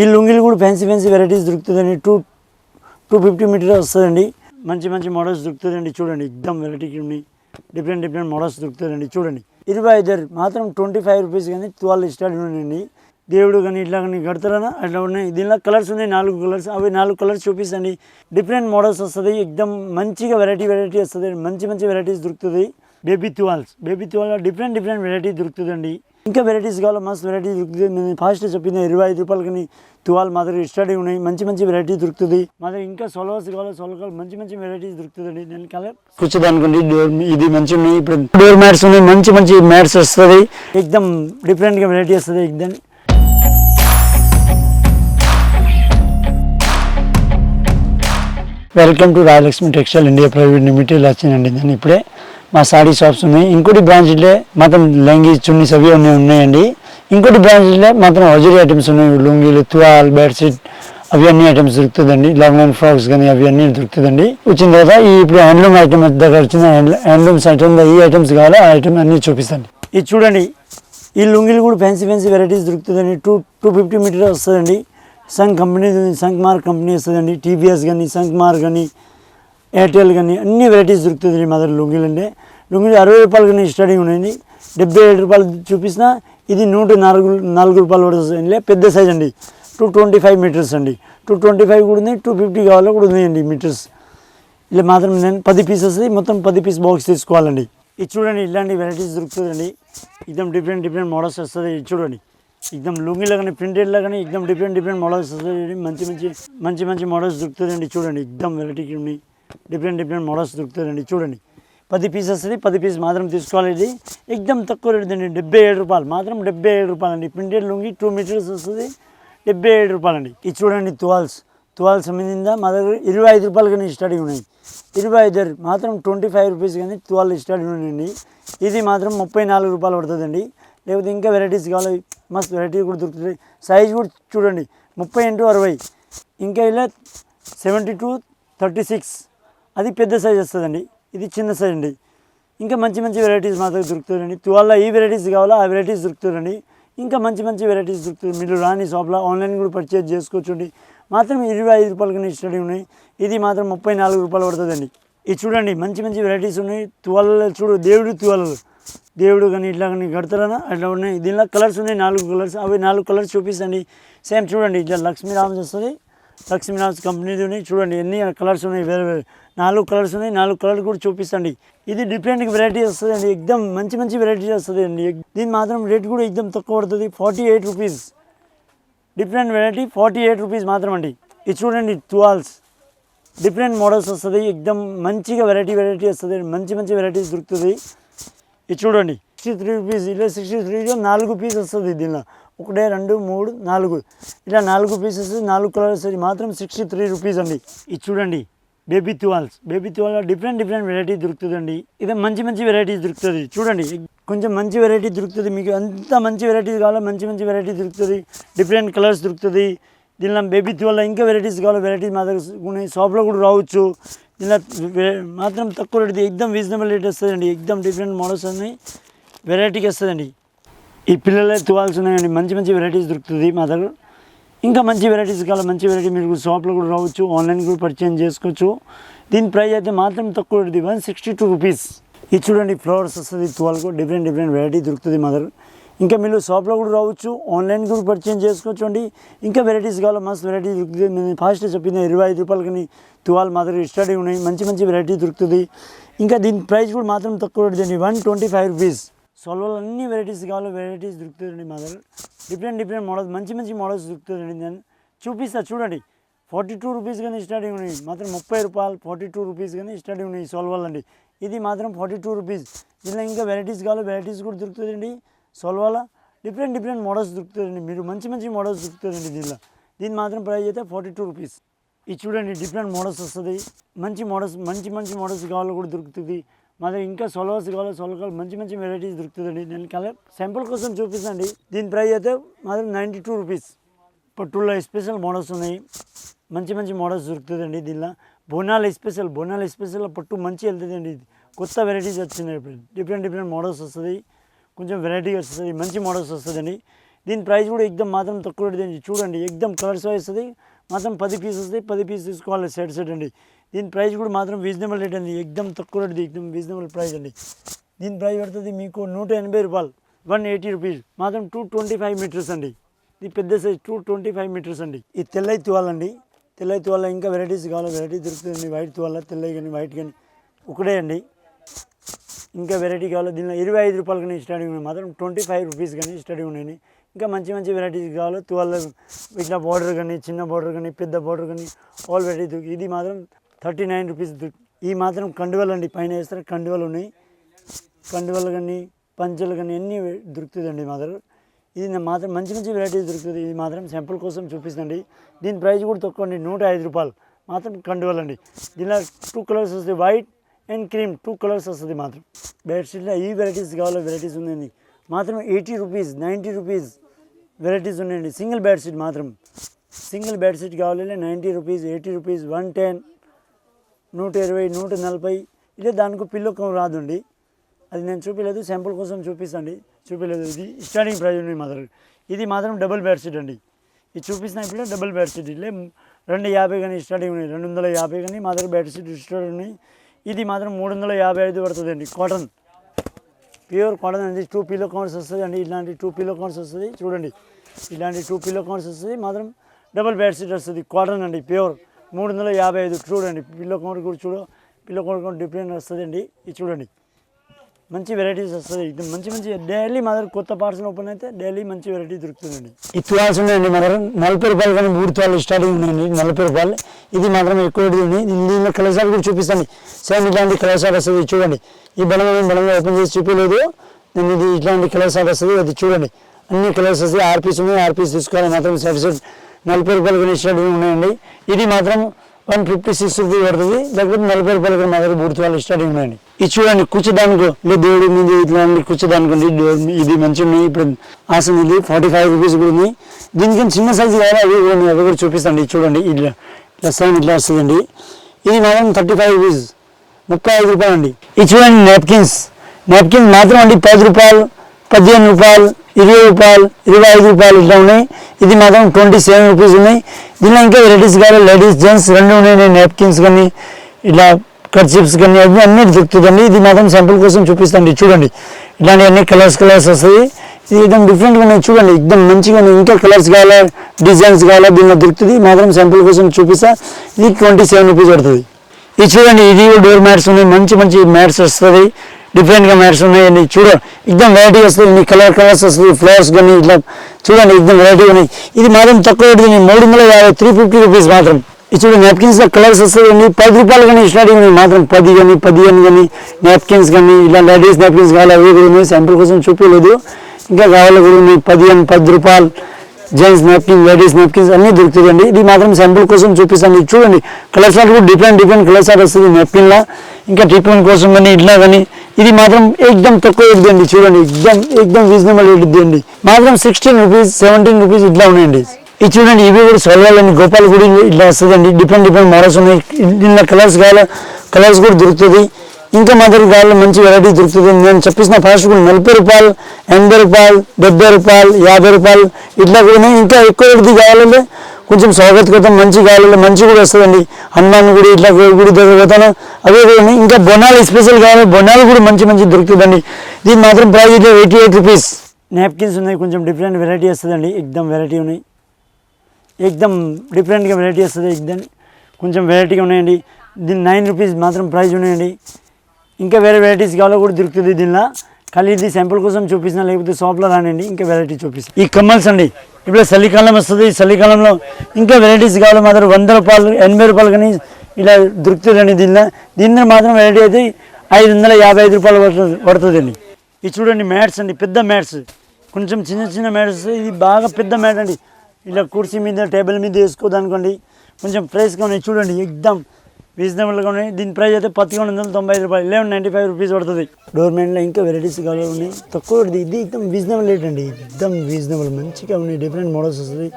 ఈ లుంగీలు కూడా ఫ్యాన్సీ ఫ్యాన్సీ వెరైటీస్ దొరుకుతుందండి. టూ టూ ఫిఫ్టీ మీటర్ వస్తుందండి. మంచి మంచి మోడల్స్ దొరుకుతుందండి. చూడండి ఎగ్దమ్ వెరైటీకి ఉన్నాయి డిఫరెంట్ డిఫరెంట్ మోడల్స్ దొరుకుతుందండి. చూడండి. ఇరవై ఐదు మాత్రం ట్వంటీ ఫైవ్ రూపీస్ కానీ ట్వెల్వ్ స్టార్ట్ ఉన్నాయండి దేవుడు కానీ ఇట్లా కానీ కడతారా అట్లా ఉన్నాయి. దీనిలో కలర్స్ ఉన్నాయి. నాలుగు కలర్స్ అవి నాలుగు కలర్స్ చూపిస్తండి. డిఫరెంట్ మోడల్స్ వస్తుంది. ఎగ్దమ్ మంచిగా వెరైటీ వెరైటీ వస్తుంది. మంచి మంచి వెరైటీస్ దొరుకుతుంది. Baby towels. Baby towel different different variety దొరుకుతుందండి. ఇంకా వెరైటీస్ కావాలో మస్తు వెరైటీ దొరుకుతుంది. నేను ఫాస్ట్ చెప్పిన ఇరవై ఐదు రూపాయలకి తువాల్ మా దగ్గర స్టడీ ఉన్నాయి. మంచి మంచి వెరైటీ దొరుకుతుంది. మా దగ్గర ఇంకా సొలవర్స్ కావాలో సొలకాలు మంచి మంచి వెరైటీస్ దొరుకుతుందండి. నేను కలర్ కూర్చోదానుకోండి డోర్ ఇది మంచి ఉన్నాయి ఇప్పుడు డోర్ మ్యాట్స్ ఉన్నాయి. మంచి మంచి మ్యాట్స్ వస్తుంది. ఎక్దమ్ డిఫరెంట్గా వెరైటీ వస్తుంది ఎక్దమ్ welcome to Rayalakshmi textile India private limited. వచ్చిందండి. నేను ఇప్పుడే మా సాడీ షాప్స్ ఉన్నాయి. ఇంకోటి బ్రాంచ్లే మాత్రం లెంగి చున్నీస్ అవి అన్నీ ఉన్నాయండి. ఇంకోటి బ్రాంచ్లే మాత్రం హజరీ ఐటమ్స్ ఉన్నాయి. లుంగీలు తువాల్ బెడ్షీట్ అవి అన్ని ఐటమ్స్ దొరుకుతుందండి. లాంగ్ లైన్ ఫ్రాక్స్ కానీ అవి అన్నీ దొరుకుతుందండి. వచ్చిన తర్వాత ఈ ఇప్పుడు హ్యాండ్లూమ్ ఐటమ్ దగ్గర వచ్చిన హ్యాండ్లూమ్స్ ఐటమ్ ఈ ఐటమ్స్ కావాలో? ఆ ఐటమ్ అన్నీ చూపిస్తాను. ఇది చూడండి. ఈ లుంగీలు కూడా ఫ్యాన్సీ ఫ్యాన్సీ వెరైటీస్ దొరుకుతుందండి. టూ టూ ఫిఫ్టీ మీటర్ వస్తుందండి. సంక్ కంపెనీ సంక్ మార్క్ కంపెనీ వస్తుందండి. టీవీఎస్ కానీ సంక్ మార్క్ కానీ ఎయిర్టెల్ కానీ అన్ని వెరైటీస్ దొరుకుతుంది మా దగ్గర లుంగీలు అంటే. లుంగీలు అరవై రూపాయలు కానీ స్టార్టింగ్ ఉన్నాయండి డెబ్బై ఏడు రూపాయలు చూపిస్తున్న. ఇది నూట నాలుగు నాలుగు రూపాయలు పడుతుంది పెద్ద సైజ్ అండి. టూ ట్వంటీ ఫైవ్ మీటర్స్ అండి. టూ ట్వంటీ ఫైవ్ కూడా ఉంది టూ ఫిఫ్టీ కావాలో కూడా ఉన్నాయండి మీటర్స్. ఇలా మాత్రం నేను పది పీసెస్ మొత్తం పది పీస్ బాక్స్ తీసుకోవాలండి. ఇది చూడండి ఇలాంటి వెరైటీస్ దొరుకుతుందండి. ఇదం డిఫరెంట్ డిఫరెంట్ మోడల్స్ వస్తుంది ఇది చూడండి. ఇదం లుంగిలో కానీ ప్రింటెడ్లో కానీ ఇదం డిఫరెంట్ డిఫరెంట్ మోడల్స్ వస్తుంది మంచి మంచి మంచి మంచి మోడల్స్ దొరుకుతుందండి చూడండి ఇదం వెరైటీ ఉన్నాయి డిఫరెంట్ డిఫరెంట్ మోడల్స్ దొరుకుతుందండి చూడండి. పది పీస్ వస్తుంది పది పీస్ మాత్రం తీసుకోవాలి ఇది. తక్కువ రేటు అండి డెబ్బై ఏడు రూపాయలు. మాత్రం డెబ్బై ఏడు రూపాయలు అండి ప్రింటెడ్ లుంగి టూ మీటర్స్ వస్తుంది డెబ్బై ఏడు రూపాయలండి. ఇది చూడండి తువాల్స్. తువాల్స్ సంబంధించిన మా దగ్గర ఇరవై ఐదు రూపాయలు కానీ స్టార్టింగ్ ఉన్నాయి. ఇరవై ఐదు మాత్రం ట్వంటీ ఫైవ్ రూపీస్ కానీ తువాల్ స్టార్టింగ్ ఉన్నాయండి ఇది మాత్రం ముప్పై నాలుగు రూపాయలు పడుతుందండి. లేకపోతే ఇంకా వెరైటీస్ కావాలి. మస్తు వెరైటీ కూడా దొరుకుతుంది సైజ్ కూడా చూడండి. ముప్పై ఇంటూ అరవై. ఇంకా ఇలా సెవెంటీ టూ థర్టీ సిక్స్ అది పెద్ద సైజ్ వస్తుందండి. ఇది చిన్న సైజ్ అండి. ఇంకా మంచి మంచి వెరైటీస్ మా దగ్గర దొరుకుతుందండి తువాల్లో ఈ వెరైటీస్ కావాలో ఆ వెరైటీస్ దొరుకుతుందండి ఇంకా మంచి మంచి వెరైటీస్ దొరుకుతుంది మీరు రాని షాప్లో ఆన్లైన్ కూడా పర్చేజ్ చేసుకోవచ్చండి. మాత్రం ఇరవై ఐదు రూపాయలకి స్టడీ ఉన్నాయి. ఇది మాత్రం ముప్పై నాలుగు రూపాయలు పడుతుందండి. ఇది చూడండి మంచి మంచి వెరైటీస్ ఉన్నాయి. తువాలలో చూడు దేవుడు తువాలలు. దేవుడు కానీ ఇట్లా కానీ కడతారా అట్లా ఉన్నాయి. దీనిలో కలర్స్ ఉన్నాయి. నాలుగు కలర్స్ అవి నాలుగు కలర్స్ చూపిస్తండి. సేమ్ చూడండి. ఇట్లా లక్ష్మీరామ్స్ వస్తుంది లక్ష్మీరామ్స్ కంపెనీది ఉన్నాయి. చూడండి ఎన్ని కలర్స్ ఉన్నాయి. వేరే వేరే. నాలుగు కలర్స్ ఉన్నాయి నాలుగు కలర్స్ కూడా చూపిస్తండి. ఇది డిఫరెంట్ వెరైటీ వస్తుంది అండి ఎక్దమ్ మంచి మంచి వెరైటీ వస్తుంది అండి దీని మాత్రం రేట్ కూడా ఎగ్దమ్ తక్కువ పడుతుంది forty eight rupees different variety forty eight rupees మాత్రం అండి ఇది చూడండి టువాల్స్ డిఫరెంట్ మోడల్స్ వస్తుంది ఎక్దమ్ మంచిగా వెరైటీ వెరైటీ వస్తుంది మంచి మంచి వెరైటీస్ దొరుకుతుంది. ఇది చూడండి సిక్స్టీ త్రీ రూపీస్ ఇలా సిక్స్టీ త్రీలో నాలుగు పీస్ వస్తుంది దీనిలో. ఒకటే రెండు మూడు నాలుగు. ఇలా నాలుగు పీసెస్ నాలుగు కలర్స్ మాత్రం సిక్స్టీ త్రీ రూపీస్ అండి. ఇది చూడండి. బేబీ తువాల్స్. బేబీ తువాల్లో డిఫరెంట్ డిఫరెంట్ వెరైటీ దొరుకుతుందండి. ఇది మంచి మంచి వెరైటీస్ దొరుకుతుంది. చూడండి కొంచెం మంచి వెరైటీ దొరుకుతుంది. మీకు అంత మంచి వెరైటీస్ కావాలో మంచి మంచి వెరైటీ దొరుకుతుంది. డిఫరెంట్ కలర్స్ దొరుకుతుంది. దీనిలో బేబీ తువాల్లో ఇంకా వెరైటీస్ కావాలో వెరైటీస్ మా దగ్గర ఉన్నాయి. షాప్లో కూడా రావచ్చు. ఇలా మాత్రం తక్కువ రేట్ ఎక్దమ్ రీజనబుల్ రేట్ వస్తుందండి. ఎక్దమ్ డిఫరెంట్ మోడల్స్ అన్నీ వెరైటీకి వస్తుందండి. ఈ పిల్లలే తువాల్సి ఉన్నాయండి. మంచి మంచి వెరైటీస్ దొరుకుతుంది మా దగ్గర. ఇంకా మంచి వెరైటీస్ కావాలి మంచి వెరైటీ మీరు షాప్లో కూడా రావచ్చు ఆన్లైన్ కూడా పర్చేజ్ చేసుకోవచ్చు. దీని ప్రైస్ అయితే మాత్రం తక్కువ ఉంటుంది. వన్ సిక్స్టీ టూ రూపీస్ ఇది చూడండి ఫ్లవర్స్ వస్తుంది తువాలకు డిఫరెంట్ డిఫరెంట్ వెరైటీ దొరుకుతుంది మదర్ ఇంకా మీరు షాప్లో కూడా రావచ్చు ఆన్లైన్ కూడా పర్చేజ్ చేసుకోవచ్చు అండి. ఇంకా వెరైటీస్ కావాలి మస్తు వెరైటీ దొరుకుతుంది. నేను ఫాస్ట్ చెప్పింది ఇరవై ఐదు రూపాయలు కానీ తువాల్ మా దగ్గర స్టడీ ఉన్నాయి. మంచి మంచి వెరైటీ దొరుకుతుంది. ఇంకా దీని ప్రైస్ కూడా మాత్రం తక్కువ ఉంటుంది అండి. వన్ ట్వంటీ ఫైవ్ రూపీస్ సోలోలో అన్ని వెరైటీస్ కావాలి వెరైటీస్ దొరుకుతుందండి మా దగ్గర. డిఫరెంట్ డిఫరెంట్ మోడల్స్ మంచి మంచి మోడల్స్ దొరుకుతుందండి నేను చూపిస్తా చూడండి. ఫార్టీ టూ రూపీస్ కానీ స్టార్టింగ్ ఉన్నాయి. మాత్రం ముప్పై రూపాయలు ఫార్టీ టూ రూపీస్ కానీ స్టార్టింగ్ ఉన్నాయి సోల్వాల్ అండి ఇది మాత్రం ఫార్టీ టూ రూపీస్ ఇలా ఇంకా వెరైటీస్ కావాలి వెరైటీస్ కూడా దొరుకుతుందండి సోల్వాల డిఫరెంట్ డిఫరెంట్ మోడల్స్ దొరుకుతుందండి మీరు మంచి మంచి మోడల్స్ దొరుకుతుందండి దీనిలో. దీని మాత్రం ప్రైస్ అయితే ఫార్టీ టూ రూపీస్ ఇది చూడండి డిఫరెంట్ మోడల్స్ వస్తుంది. మంచి మోడల్స్ మంచి మంచి మోడల్స్ కావాలో కూడా దొరుకుతుంది. మా దగ్గర ఇంకా సొలవర్స్ కావాలి సొలకాలు మంచి మంచి వెరైటీస్ దొరుకుతుందండి. నేను కలర్ శాంపుల్ కోసం చూపిస్తాండి దీని ప్రైస్ అయితే మా దగ్గర నైంటీ టూ రూపీస్ పట్టుల్లో స్పెషల్ మోడల్స్ ఉన్నాయి. మంచి మంచి మోడల్స్ దొరుకుతుందండి దీనిలో. బోనాల స్పెషల్ బోనాల స్పెషల్ పట్టు మంచి వెళ్తుందండి ఇది. కొత్త వెరైటీస్ వచ్చినాయి డిఫరెంట్ డిఫరెంట్ మోడల్స్ వస్తుంది. కొంచెం వెరైటీ వస్తుంది మంచి మోడల్స్ వస్తుందండి. దీని ప్రైస్ కూడా ఎగ్దమ్ మాత్రం తక్కువ చూడండి ఎగ్దమ్ కలర్స్ వస్తుంది. మాత్రం పది పీస్ వస్తాయి పది పీస్ తీసుకోవాలి సెట్ సెట్ అండి. దీని ప్రైస్ కూడా మాత్రం రీజనబుల్ రేట్ అండి. ఎగ్దమ్ తక్కువ రేట్ ఎగ్దమ్ రీజనబుల్ ప్రైస్ అండి. దీని ప్రైస్ పడుతుంది మీకు నూట ఎనభై రూపాయలు. One eighty rupees. మాత్రం టూ ట్వంటీ ఫైవ్ మీటర్స్ అండి. ఇది పెద్ద size two twenty five meters అండి. ఇది తెల్లై తువాలండి తెల్లై తువాల ఇంకా వెరైటీస్ కావాలి. వెరైటీ దొరుకుతుంది వైట్ తువాల తెల్లై కానీ వైట్ కానీ. ఒకటే అండి. ఇంకా వెరైటీ కావాలి. దీనిలో ఇరవై ఐదు రూపాయలు కానీ స్టార్టింగ్ ఉన్నాయి. మాత్రం ట్వంటీ ఫైవ్ రూపీస్ కానీ స్టార్టింగ్ ఉన్నాయి ఇంకా మంచి మంచి వెరైటీస్ కావాలి. తువాల ఇట్లా బార్డర్ కానీ చిన్న బార్డర్ కానీ పెద్ద బార్డర్ కానీ ఆల్ వెరైటీ ఇది మాత్రం థర్టీ నైన్ రూపీస్ ఈ మాత్రం కండువలు అండి పైన వేస్తారు కండువలు ఉన్నాయి. కండువలు కానీ పంచలు కానీ అన్నీ దొరుకుతుందండి మాత్రం ఇది మాత్రం మంచి మంచి వెరైటీస్ దొరుకుతుంది. ఇది మాత్రం సింపుల్ కోసం చూపిస్తుంది దీని ప్రైస్ కూడా తక్కువ అండి నూట ఐదు రూపాయలు. మాత్రం కండువలు అండి. దీనిలో టూ కలర్స్ వస్తుంది white and cream two colours వస్తుంది మాత్రం. బెడ్షీట్లో ఈ వెరైటీస్ కావాలో వెరైటీస్ ఉందండి. మాత్రం eighty rupees ninety rupees varieties ఉన్నాయండి. సింగిల్ బెడ్షీట్ మాత్రం. సింగిల్ బెడ్షీట్ కావాలి ninety rupees eighty rupees one ten నూట ఇరవై నూట నలభై ఇదే దానికి పిల్లకం రాదండి. అది నేను చూపించలేదు శాంపుల్ కోసం చూపిస్తాండి. చూపించలేదు. ఇది స్టార్టింగ్ ప్రైస్ ఉంది మాత్రం ఇది మాత్రం డబుల్ బెడ్షీట్ అండి. ఇది చూపిస్తున్న ఇప్పుడు డబుల్ బెడ్షీట్ ఇట్లే రెండు యాభై కానీ స్టార్టింగ్ ఉన్నాయి. రెండు వందల యాభై కానీ మా దగ్గర బెడ్షీట్ స్టార్ట్ ఉన్నాయి. ఇది మాత్రం మూడు వందల యాభై ఐదు పడుతుందండి. కాటన్. ప్యూర్ కాటన్ అండి. టూ పిలో కౌంట్స్ వస్తుంది అండి. ఇలాంటి టూ పిలో కౌంట్స్ వస్తుంది. చూడండి. ఇలాంటి టూ పిలో కౌంట్స్ వస్తుంది. మాత్రం డబుల్ బెడ్షీట్ వస్తుంది. కాటన్ అండి. ప్యూర్. మూడు వందల యాభై ఐదు. చూడండి పిల్ల కౌంట్ కూడా చూడ. పిల్ల కౌంట్ కూడా డిఫరెంట్ వస్తుంది అండి ఇది చూడండి. మంచి వెరైటీస్ వస్తుంది. ఇది మంచి మంచి డైలీ మా దగ్గర కొత్త పార్సల్ ఓపెన్ అయితే డైలీ మంచి వెరైటీ దొరుకుతుందండి. ఈ తులాస్ ఉన్నాయండి మన దగ్గర నలభై రూపాయలు కానీ మూడు తులాలు స్టార్టింగ్ ఉన్నాయండి నలభై రూపాయలు. ఇది మాత్రం ఎక్కువ ఉంది. దీనిలో కలర్సాలు కూడా చూపిస్తాను. సేమ్ ఇట్లాంటి కలర్సాలు వస్తుంది. చూడండి. ఈ బలంగా బలంగా ఓపెన్ చేసి చూపించలేదు నేను ఇది ఇట్లాంటి కలర్సాలు వస్తుంది. అది చూడండి. అన్ని కలర్స్ వస్తాయి ఆర్పీస్ ఉన్నాయి. ఆర్పీస్ తీసుకోవాలి. మాత్రం సెట్. నలభై రూపాయలు కానీ స్టార్టింగ్ ఉన్నాయండి. ఇది మాత్రం వన్ ఫిఫ్టీ సిక్స్ రూపీ పడుతుంది. లేకపోతే నలభై రూపాయలు మా దగ్గర మూడు వాళ్ళు స్టార్టింగ్ ఉన్నాయండి. ఇది చూడండి కూర్చోడానికి మీ దేవుడి మీద ఇట్లాంటి కూర్చోడానికి ఉంది. ఇది మంచి ఉన్నాయి ఇప్పుడు ఆసనం ఇది ఫార్టీ ఫైవ్ రూపీస్ కూడా ఉంది. దీనికి చిన్న సైజు కావాలి అవి కూడా ఉన్నాయి. అవి కూడా చూపిస్తాండి చూడండి ఇట్లా ఇట్లా సైన్ ఇట్లా వస్తుందండి. ఇది మాత్రం థర్టీ ఫైవ్ రూపీస్ ముప్పై ఐదు రూపాయలు అండి ఇది చూడండి నాప్కిన్స్ నాప్కిన్స్ మాత్రం అండి పది రూపాయలు పదిహేను రూపాయలు ఇరవై రూపాయలు ఇరవై ఐదు రూపాయలు ఇట్లా ఉన్నాయి. ఇది మాత్రం ట్వంటీ సెవెన్ రూపీస్ ఉన్నాయి. దీనిలో ఇంకా లేడీస్ కానీ లేడీస్ జెంట్స్ రెండు ఉన్నాయి. నాప్కిన్స్ కానీ ఇట్లా కర్చిప్స్ కానీ అవి అన్నీ దొరుకుతుందండి ఇది మాత్రం శాంపుల్ కోసం చూపిస్తాండి చూడండి. ఇట్లాంటి అన్ని కలర్స్ కలర్స్ వస్తాయి. ఇది ఇదం డిఫరెంట్గా ఉన్నాయి. చూడండి. ఇదం మంచిగా ఉన్నాయి. ఇంకా కలర్స్ కావాలా డిజైన్స్ కావాలా దీనిలో దొరుకుతుంది. మాత్రం శాంపుల్ కోసం చూపిస్తా. ఇది ట్వంటీ సెవెన్ రూపీస్ పడుతుంది. ఇది చూడండి. ఇది డోర్ మ్యాట్స్ ఉన్నాయి. మంచి మంచి మ్యాట్స్ వస్తుంది డిఫరెంట్గా మ్యాట్స్ ఉన్నాయండి చూడ ఎగ్దమ్ వెరైటీ వస్తుంది మీ కలర్ కలర్స్ వస్తుంది ఫ్లవర్స్ కానీ ఇట్లా చూడండి ఎగ్దమ్ వెరైటీ ఉన్నాయి. ఇది మాత్రం తక్కువ రేటు మూడు వందల యాభై త్రీ ఫిఫ్టీ రూపీస్ మాత్రం. ఇది చూడండి నాప్కిన్స్లో కలర్స్ వస్తాయండి పది రూపాయలు కానీ స్టార్టింగ్ మాత్రం. పది కానీ పదిహేను కానీ నాప్కిన్స్ కానీ ఇలా లేడీస్ నాప్కిన్స్ కావాలి అవి కూడా ఉన్నాయి. శాంపుల్ కోసం చూపించలేదు. ఇంకా కావాలి కూడా ఉన్నాయి. పదిహేను పది రూపాయలు. జెంట్స్ నాప్కిన్ లేడీస్ నాప్కిన్స్ అన్నీ దొరుకుతాయండి. ఇది మాత్రం శాంపుల్ కోసం చూపిస్తాను. ఇది చూడండి. కలర్స్ కూడా డిఫరెంట్ డిఫరెంట్ కలర్స్ వస్తుంది నాప్కిన్లా ఇంకా ట్రీట్మెంట్ కోసం కానీ ఇట్లా కానీ ఇది మాత్రం ఎక్దమ్ తక్కువ రేట్ చూడండి ఎగ్దం ఎక్దమ్ రీజనబుల్ రేట్ అండి మాత్రం సిక్స్టీన్ రూపీస్ సెవెంటీన్ రూపీస్ ఇట్లా ఉన్నాయండి. ఇది చూడండి ఇవి కూడా సల్వాలండి గోపాల్ గుడి ఇట్లా వస్తుందండి. డిఫరెంట్ డిఫరెంట్ మోడల్స్ ఉన్నాయి. నిన్న కలర్స్ కావాలి కలర్స్ కూడా దొరుకుతుంది. ఇంకా మా దగ్గర కావాలి మంచి వెరైటీ దొరుకుతుంది. నేను చెప్పేసిన ఫాస్ట్ కూడా నలభై రూపాయలు ఎనభై రూపాయలు డెబ్బై రూపాయలు యాభై రూపాయలు ఇట్లా కూడా ఉన్నాయి. ఇంకా ఎక్కువ రేటుది కావాలంటే కొంచెం స్వాగత్ మంచి కావాలి మంచి కూడా వస్తుందండి. హనుమాన్ గుడి ఇట్లా గుడి దగ్గర పోతాను. అవే కూడా ఉన్నాయి. ఇంకా బొనాలు స్పెషల్ కావాలి బొనాలు కూడా మంచి మంచి దొరుకుతుందండి. దీని మాత్రం ప్రైస్ ఇట్లా ఎయిటీ ఎయిట్ రూపీస్ నాప్కిన్స్ ఉన్నాయి. కొంచెం డిఫరెంట్ వెరైటీ వస్తుందండి. ఎగ్దమ్ వెరైటీ ఉన్నాయి. ఎగ్దమ్ డిఫరెంట్గా వెరైటీ వస్తుంది. ఎగ్దమ్ కొంచెం వెరైటీగా ఉన్నాయండి. దీని నైన్ రూపీస్ మాత్రం ప్రైస్ ఉన్నాయండి. ఇంకా వేరే వెరైటీస్ కావాలో కూడా దొరుకుతుంది దీనిలో. కానీ ఇది శాంపుల్ కోసం చూపిస్తున్నా లేకపోతే షాప్లో రానండి. ఇంకా వెరైటీ చూపిస్తాను ఈ కమ్మల్స్ అండి. ఇప్పుడు చలికాలం వస్తుంది ఈ చలికాలంలో ఇంకా వెరైటీస్ కావాలి మాత్రం వంద రూపాయలు ఎనభై రూపాయలు కానీ ఇలా దొరుకుతుందండి దీనిలో. దీనిలో మాత్రం వెరైటీ అయితే ఐదు వందల యాభై ఐదు రూపాయలు పడుతుంది పడుతుందండి. ఇది చూడండి మ్యాట్స్ అండి పెద్ద మ్యాట్స్. కొంచెం చిన్న చిన్న మ్యాట్స్. ఇది బాగా పెద్ద మ్యాట్ అండి. ఇలా కుర్చీ మీద టేబుల్ మీద వేసుకోదనుకోండి కొంచెం ఫ్రెష్గా ఉన్నాయి. చూడండి ఎగ్దమ్ రీజనబుల్గా ఉన్నాయి. దీని ప్రైస్ అయితే పదకొండు వందల తొంభై ఐదు రూపాయలు. లెవెన్ నైంటీ ఫైవ్ రూపీస్ పడుతుంది డోర్ మ్యాన్లో ఇంకా వెరైటీస్ కలర్ ఉన్నాయి. తక్కువ ఇది ఎక్దమ్ రీజనబుల్ రేట్ అండి. ఎక్దమ్ రీజనబుల్ మంచిగా ఉన్నాయి. డిఫరెంట్ మోడల్స్ వస్తుంది.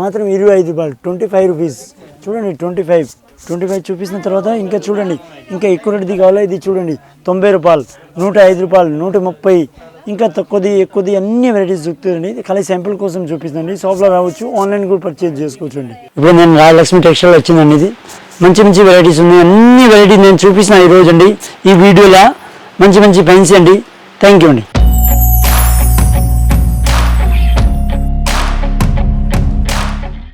మాత్రం ఇరవై ఐదు రూపాయలు. ట్వంటీ ఫైవ్ రూపీస్ చూడండి ట్వంటీ ఫైవ్ ట్వంటీ ఫైవ్ చూపించిన తర్వాత ఇంకా చూడండి. ఇంకా ఎక్కువ రేటుది కావాలా? ఇది చూడండి. తొంభై రూపాయలు. నూట ఐదు రూపాయలు. నూట ముప్పై. ఇంకా తక్కువది ఎక్కువది అన్ని వెరైటీస్ దొరుకుతుందండి ఇది ఖాళీ శాంపుల్ కోసం చూపిస్తుంది. షాప్లో రావచ్చు. ఆన్లైన్ కూడా పర్చేజ్ చేసుకోవచ్చు అండి. ఇప్పుడు నేను రాయలక్ష్మి టెక్స్టైల్ వచ్చిందండి ఇది. మంచి మంచి వెరైటీస్ ఉన్నాయి. అన్ని వెరైటీస్ నేను చూపిస్తున్నాను ఈ రోజు అండి. ఈ వీడియోలో మంచి మంచి పెన్స్ అండి. థ్యాంక్ యూ అండి.